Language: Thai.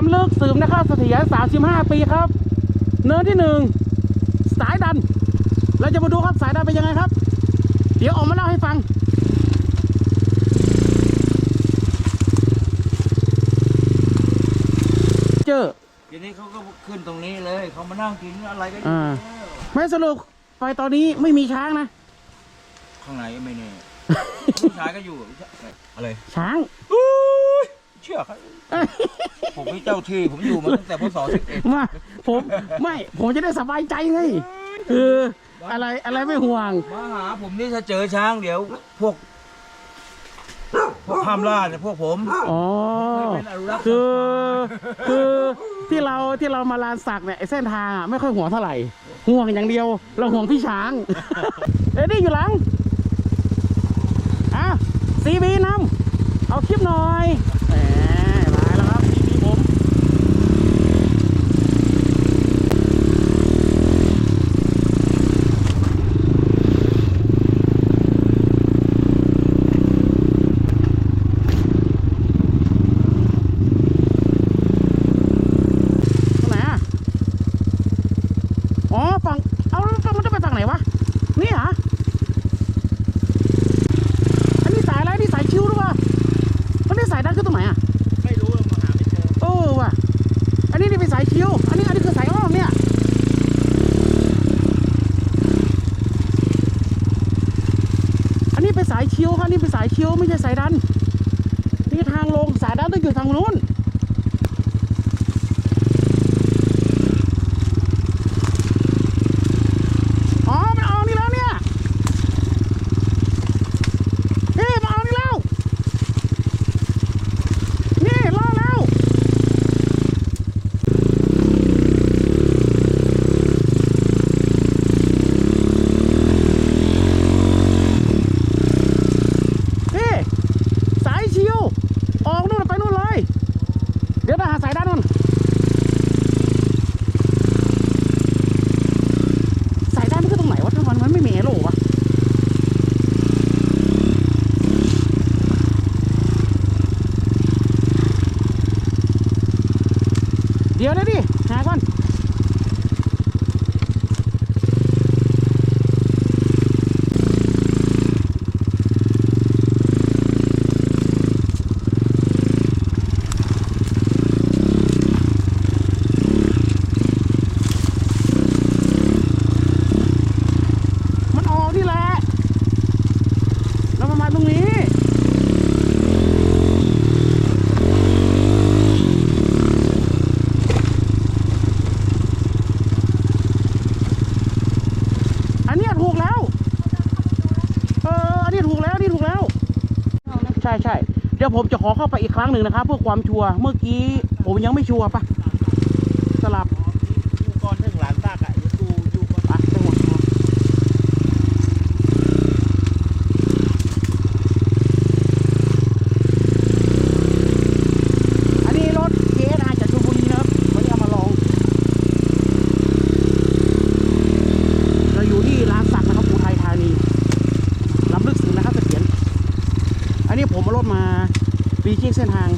ล้ำลึกสืบนะครับเสถียร35 ปีครับ เนินที่หนึ่งสายดัน เราจะมาดูครับสายดันเป็นยังไงครับ เดี๋ยวออกมาเล่าให้ฟังเจอทีนี้เขาก็ขึ้นตรงนี้เลยเขามานั่งกินอะไรก็อยู่อ่าแล้วไม่สรุปไปตอนนี้ไม่มีช้างนะ ข้างในไม่แน่ผู้ชายก็อยู่อะไรช้างเชื่อครับ ผมเป็นเจ้าที่ผมอยู่มาตั้งแต่พศสิบเอ็ดมาผมไม่ ผมจะได้สบายใจไงคืออะไรอะไรไม่ห่วง มาหาผมนี่ถ้าเจอช้างเดี๋ยวพวกพวกห้ามล่าเนี่ยพวกผมอ๋อเป็นอนุรักษ์คือคือที่เราที่เรามาลานสักเนี่ยไอ้เส้นทางอะไม่ค่อยห่วงเท่าไหร่ห่วงอย่างเดียว เราห่วงพี่ช้างเอ้ยนี่อยู่หลังอะซีบีนำเอาคลิปหน่อยแหมมาแล้วครับซีบีผม ตรงไหนอะ อ๋อ ฝั่ง เอาแล้วมันจะไปฝั่งไหนวะ นี่เหรอ อันนี้สายอะไรนี่สายชิวหรือเปล่าอันนี้สายดันคือตรงไหนอะ ไม่รู้มาหาไม่เจอ เออว่ะ อันนี้นี่ เป็นสายชิวอันนี้อันนี้คือสายอ้อมเนี่ยอันนี้เป็นสายชิวครับอันนี่เป็นสายชิวไม่ใช่สายดันนี่ทางลงสายดันต้องอยู่ทางนู้น อ๋อ มันเอานี่แล้วเนี่ยเฮ้ยมันเอานี่แล้ว นี่รอดแล้ว นี่ สายชิว ออกนู่นไปนู่นเลย เดี๋ยวไปหาสายด้านนู่น สายด้านนี่คือตรงไหนวะทำไมมันไม่มีเอโร่วะ เดี๋ยวนะดิหาก่อนมันออกที่แหละแล้วมันมาตรงนี้เนี้ยถูกแล้ว เออ อันนี้ถูกแล้ว อันนี้ถูกแล้ว ใช่ใช่เดี๋ยวผมจะขอเข้าไปอีกครั้งหนึ่งนะครับ เพื่อความชัวร์เมื่อกี้ผมยังไม่ชัวร์ปะสลับอยู่ก่อนถึงหลังนตากอะอยู่อยู่ก่อน อะไปหมดอันนี้รถเจ๊นะจากชลบุรีนะครับวันนี้เอามาลอง เราอยู่ที่ร้านสักนะครับอุทัยธานีลำลึกถึงนะครับเสถียร มารถมารีเช็คเส้นทาง